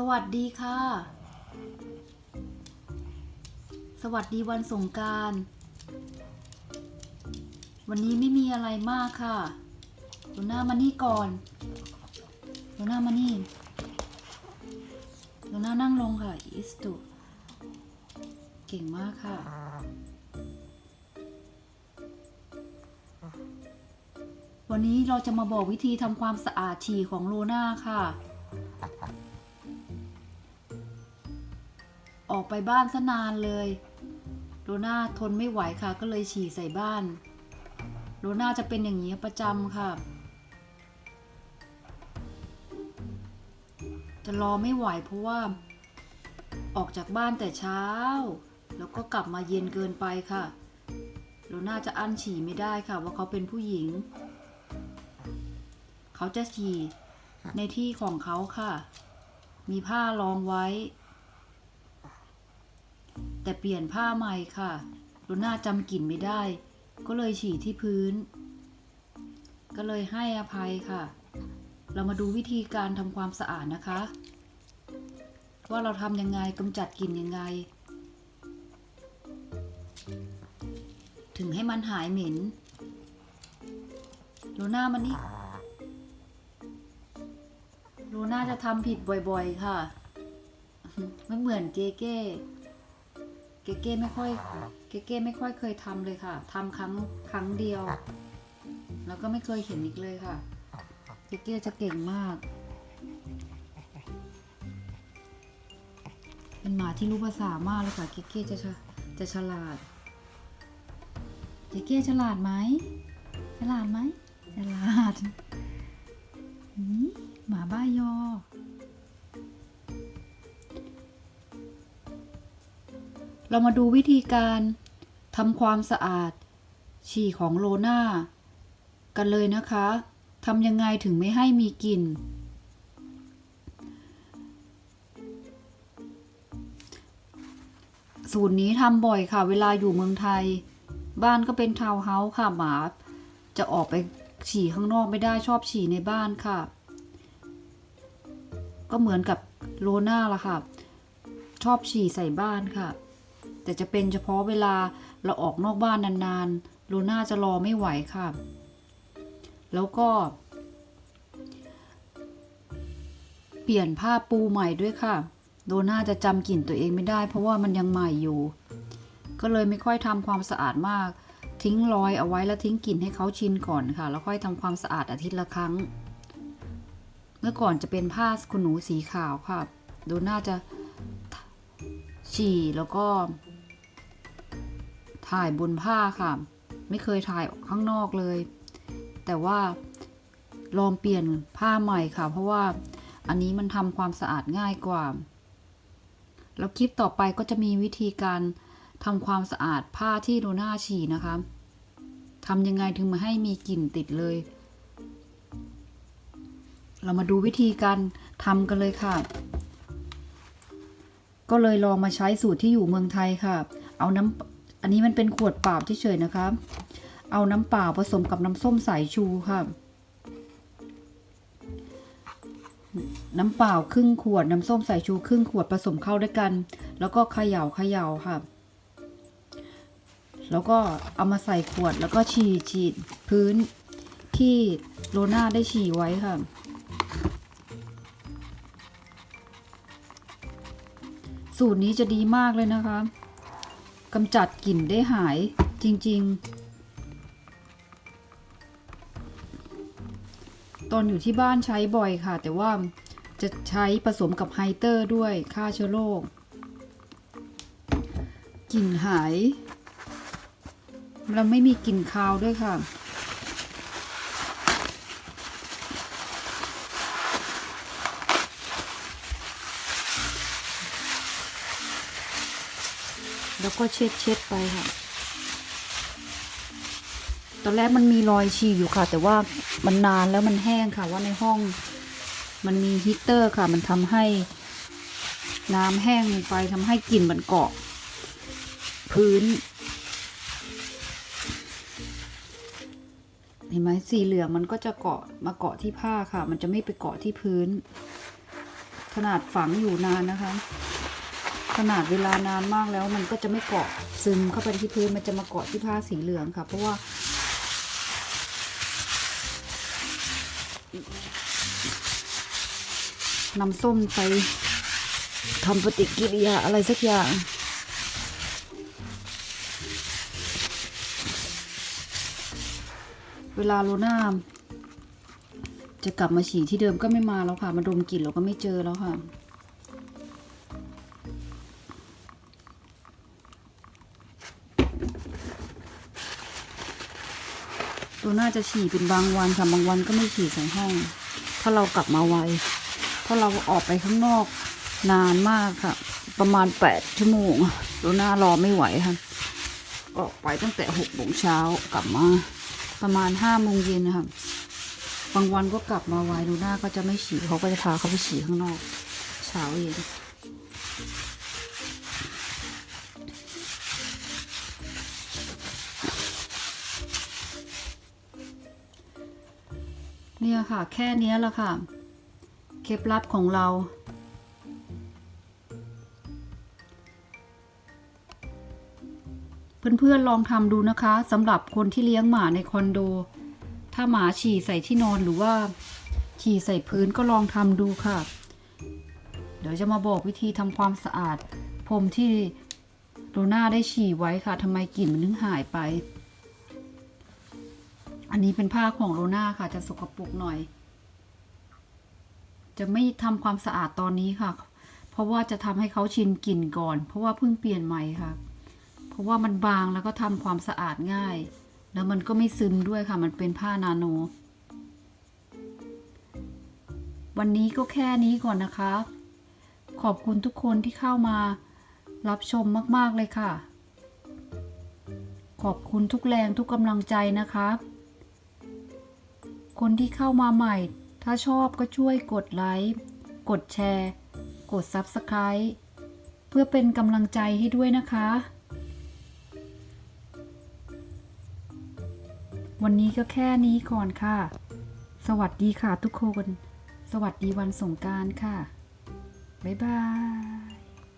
สวัสดีค่ะ สวัสดีวันสงการ วันนี้ไม่มีอะไรมากค่ะดูหน้ามานี่ก่อนดูหน้ามานี่ดูหน้านั่งลงค่ะอิสตุเก่งมากค่ะวันนี้เราจะมาบอกวิธีทำความสะอาดฉี่ของโลน่าค่ะ ออกไปบ้านซะนานเลยโลน่าทนไม่ไหวค่ะก็เลยฉี่ใส่บ้านโลน่าจะเป็นอย่างนี้ประจำค่ะ จะรอไม่ไหวเพราะว่า ออกจากบ้านแต่เช้า แล้วก็กลับมาเย็นเกินไปค่ะโลน่าจะอั้นฉี่ไม่ได้ค่ะว่าเขาเป็นผู้หญิง เขาจะฉี่ในที่ของเขาค่ะ มีผ้ารองไว้ แต่เปลี่ยนผ้าใหม่ค่ะโลน่าจำกลิ่นไม่ได้ ก็เลยฉี่ที่พื้น ก็เลยให้อภัยค่ะ เรามาดูวิธีการทำความสะอาดนะคะ ว่าเราทำยังไงกำจัดกลิ่นยังไง ถึงให้มันหายเหม็นโลน่ามันนี่โลน่าจะทำผิดบ่อยๆค่ะ ไม่เหมือนเกเก้ เกเก้ไม่ค่อยเกเก้ไม่ค่อยเคยทำเลยค่ะทำครั้งครั้งเดียว แล้วก็ไม่เคยเห็นอีกเลยค่ะ เกเก้จะเก่งมาก เป็นหมาที่รู้ภาษามากเลยค่ะ เกเก้จะจะฉลาด เกเก้ฉลาดไหมฉลาดไหมฉลาดหมาบ้ายอ เรามาดูวิธีการทำความสะอาด ฉี่ของโลน่ากันเลยนะคะทำยังไงถึงไม่ให้มีกลิ่น สูตรนี้ทำบ่อยค่ะ เวลาอยู่เมืองไทย บ้านก็เป็นทาวน์เฮาส์ค่ะหมา จะออกไปฉี่ข้างนอกไม่ได้ชอบฉี่ในบ้านค่ะ ก็เหมือนกับโลน่าละค่ะ ชอบฉี่ใส่บ้านค่ะ แต่จะเป็นเฉพาะเวลาเราออกนอกบ้านนานๆ โลน่าจะรอไม่ไหวค่ะ แล้วก็ เปลี่ยนผ้าปูใหม่ด้วยค่ะ โลน่าจะจำกลิ่นตัวเองไม่ได้ เพราะว่ามันยังใหม่อยู่ ก็เลยไม่ค่อยทำความสะอาดมาก ทิ้งรอยเอาไว้แล้วทิ้งกลิ่นให้เขาชินก่อนค่ะ แล้วค่อยทำความสะอาดอาทิตย์ละครั้ง เมื่อก่อนจะเป็นผ้าขนหนูสีขาวค่ะโลน่าจะฉี่แล้วก็ ถ่ายบนผ้าค่ะ ไม่เคยถ่ายข้างนอกเลย แต่ว่าลองเปลี่ยนผ้าใหม่ค่ะ เพราะว่าอันนี้มันทำความสะอาดง่ายกว่า แล้วคลิปต่อไปก็จะมีวิธีการทำความสะอาดผ้าที่โดน่าฉี่นะคะทำยังไงถึงมาให้มีกลิ่นติดเลย เรามาดูวิธีการทำกันเลยค่ะ ก็เลยลองมาใช้สูตรที่อยู่เมืองไทยค่ะ เอาน้ำ อันนี้มันเป็นขวดเปล่าเฉยๆนะคะ เอาน้ำเปล่าผสมกับน้ำส้มสายชูค่ะ น้ำเปล่าครึ่งขวด น้ำส้มสายชูครึ่งขวดผสมเข้าด้วยกัน แล้วก็เขย่าเขย่าค่ะ แล้วก็เอามาใส่ขวดแล้วก็ฉีดฉีดพื้นที่โลน่าได้ฉี่ไว้ค่ะสูตรนี้จะดีมากเลยนะคะ กำจัดกลิ่นได้หายจริง ๆ ตอนอยู่ที่บ้านใช้บ่อยค่ะ แต่ว่าจะใช้ผสมกับไฮเตอร์ด้วยฆ่าเชื้อโรคกลิ่นหาย เราไม่มีกลิ่นคาวด้วยค่ะ แล้วก็เช็ดเช็ดไปค่ะ ตอนแรกมันมีรอยฉี่อยู่ค่ะ แต่ว่ามันนานแล้วมันแห้งค่ะ ว่าในห้องมันมีฮีเตอร์ค่ะ มันทำให้น้ำแห้งลงไปทำให้กลิ่นมันเกาะ พื้นเห็นไหมสีเหลืองมันก็จะเกาะมาเกาะที่ผ้าค่ะ มันจะไม่ไปเกาะที่พื้น ขนาดฝังอยู่นานนะคะ ขนาดเวลานานมากแล้วมันก็จะไม่เกาะซึมเข้าไปที่พื้นมันจะมาเกาะที่ผ้าสีเหลืองค่ะ เพราะว่านำส้มไปทำปฏิกิริยาอะไรสักอย่างเวลาโลน่าจะกลับมาฉี่ที่เดิมก็ไม่มาแล้วค่ะ มาดมกลิ่นเราก็ไม่เจอแล้วค่ะ โลน่าจะฉี่เป็นบางวันค่ะบางวันก็ไม่ฉี่ใส่ห้อง ถ้าเรากลับมาไวเพราะเราออกไปข้างนอกนานมากค่ะ ประมาณแปดชั่วโมงโลน่ารอไม่ไหวค่ะออกไปตั้งแต่หกโมงเช้ากลับมา ประมาณห้าโมงเย็นนะคะบางวันก็กลับมาไวโลน่าก็จะไม่ฉี่เขาก็จะพาเขาไปฉี่ข้างนอก เช้าเย็น เนี่ยค่ะ แค่นี้แหละค่ะ เคล็ดลับของเรา เพื่อนๆลองทำดูนะคะสำหรับคนที่เลี้ยงหมาในคอนโด ถ้าหมาฉี่ใส่ที่นอนหรือว่าฉี่ใส่พื้นก็ลองทำดูค่ะ เดี๋ยวจะมาบอกวิธีทำความสะอาดพรมที่โรน่าได้ฉี่ไว้ค่ะทำไมกลิ่นมันถึงหายไป อันนี้เป็นผ้าของโรน่าค่ะ จะสกปรกหน่อย จะไม่ทำความสะอาดตอนนี้ค่ะ เพราะว่าจะทำให้เขาชินกลิ่นก่อน เพราะว่าเพิ่งเปลี่ยนใหม่ค่ะ เพราะว่ามันบางแล้วก็ทำความสะอาดง่าย แล้วมันก็ไม่ซึมด้วยค่ะ มันเป็นผ้านาโน วันนี้ก็แค่นี้ก่อนนะคะ ขอบคุณทุกคนที่เข้ามารับชมมาก ๆ เลยค่ะ ขอบคุณทุกแรงทุกกำลังใจนะคะ คนที่เข้ามาใหม่ ถ้าชอบก็ช่วยกดไลค์ กดแชร์ กด Subscribe เพื่อเป็นกำลังใจให้ด้วยนะคะ วันนี้ก็แค่นี้ก่อนค่ะ สวัสดีค่ะทุกคน สวัสดีวันสงการค่ะ บ๊ายบาย